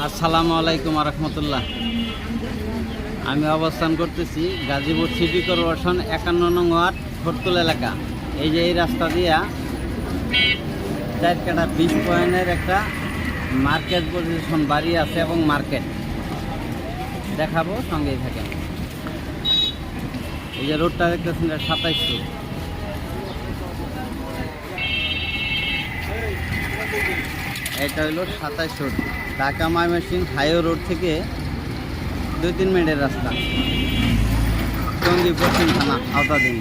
আসসালামু আলাইকুম রহমতুল্লাহ আমি অবস্থান করতেছি গাজীপুর সিটি কর্পোরেশন একান্ন নং ওয়ার্ড ফরতুল এলাকা। এই যে এই রাস্তা দিয়া চারকাটা বিশ পয়েন্টের একটা মার্কেট পজিশন বাড়ি আছে এবং মার্কেট দেখাবো, সঙ্গেই থাকেন। এই যে রোডটা দেখতেছেন সাতাইশ ফুট এটা হলো সাতাইশ road. Dhaka Mymensingh highway road থেকে দুই তিন মিনিটের রাস্তা। টঙ্গী পশ্চিম থানা আওতাধীন।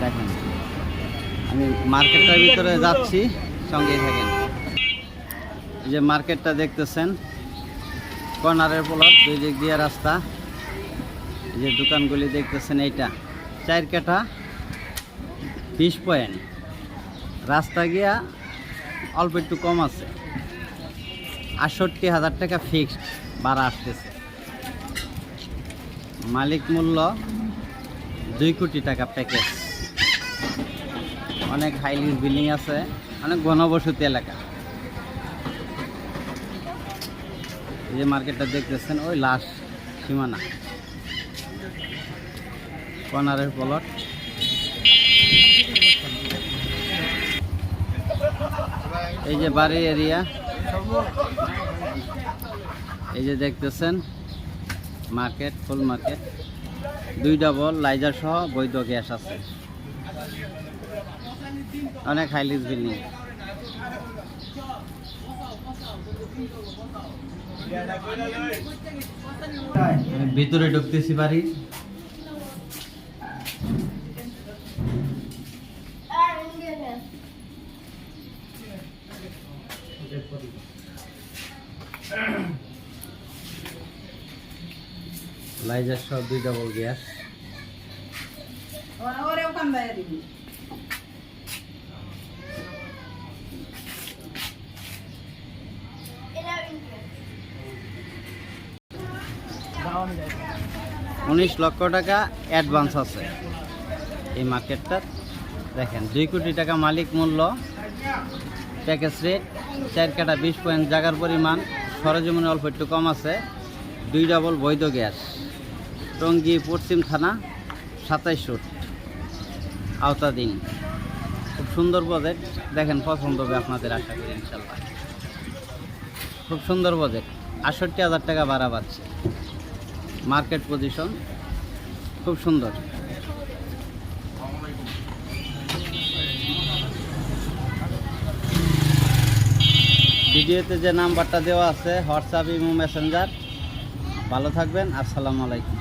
দেখেন, আমি মার্কেটটার ভিতরে যাচ্ছি, সঙ্গেই থাকেন। যে মার্কেটটা দেখতেছেন, কর্নারের প্লট দুই দিক দিয়ে রাস্তা। যে দোকানগুলি দেখতেছেন, এইটা চার কাটা বিশ পয়েন্ট। রাস্তা গিয়া অল্প একটু কম আছে। আটষট্টি হাজার টাকা ফিক্সড ভাড়া আসতেছে। মালিক মূল্য দুই কোটি টাকা প্যাকেজ অনেক হাইলি বিল্ডিং আছে, অনেক ঘনবসতি এলাকা। এই যে মার্কেটটা দেখতেছেন, ওই লাশ সীমানা। কর্নারের প্লট এই যে বাড়ি এরিয়া। এই যে দেখতেছেন, মার্কেট, ফুল মার্কেট। দুই ডবল লাইজার সহ বৈধ গ্যাস আছে। অনেক হাইলিস বিল্ডিং ভিতরে ঢুকতেছি বাড়ি। লাইজার সহ দুই ডাবল গ্যাস ওরে ওখান দিয়ে দিবি। উনিশ লক্ষ টাকা অ্যাডভান্স আছে। এই মার্কেটটার দেখেন দুই কোটি টাকা মালিক মূল্য। প্যাকেজ রেট চার কাটা বিশ পয়েন্ট জায়গার পরিমাণ। সরজমিনে অল্প একটু কম আছে। দুই ডাবল বৈধ গ্যাস। টঙ্গী পশ্চিম থানা, সাতাইশ রুট আওতাধীন। খুব সুন্দর বাজেট দেখেন পছন্দ হবে আপনাদের আশা করি ইনশাল্লাহ খুব সুন্দর বাজেট আটষট্টি হাজার টাকা ভাড়া পাচ্ছে। মার্কেট পজিশন খুব সুন্দর। ভিডিওতে যে নাম্বারটা দেওয়া আছে হোয়াটসঅ্যাপ ইমো মেসেঞ্জার। ভালো থাকবেন আসসালামু আলাইকুম।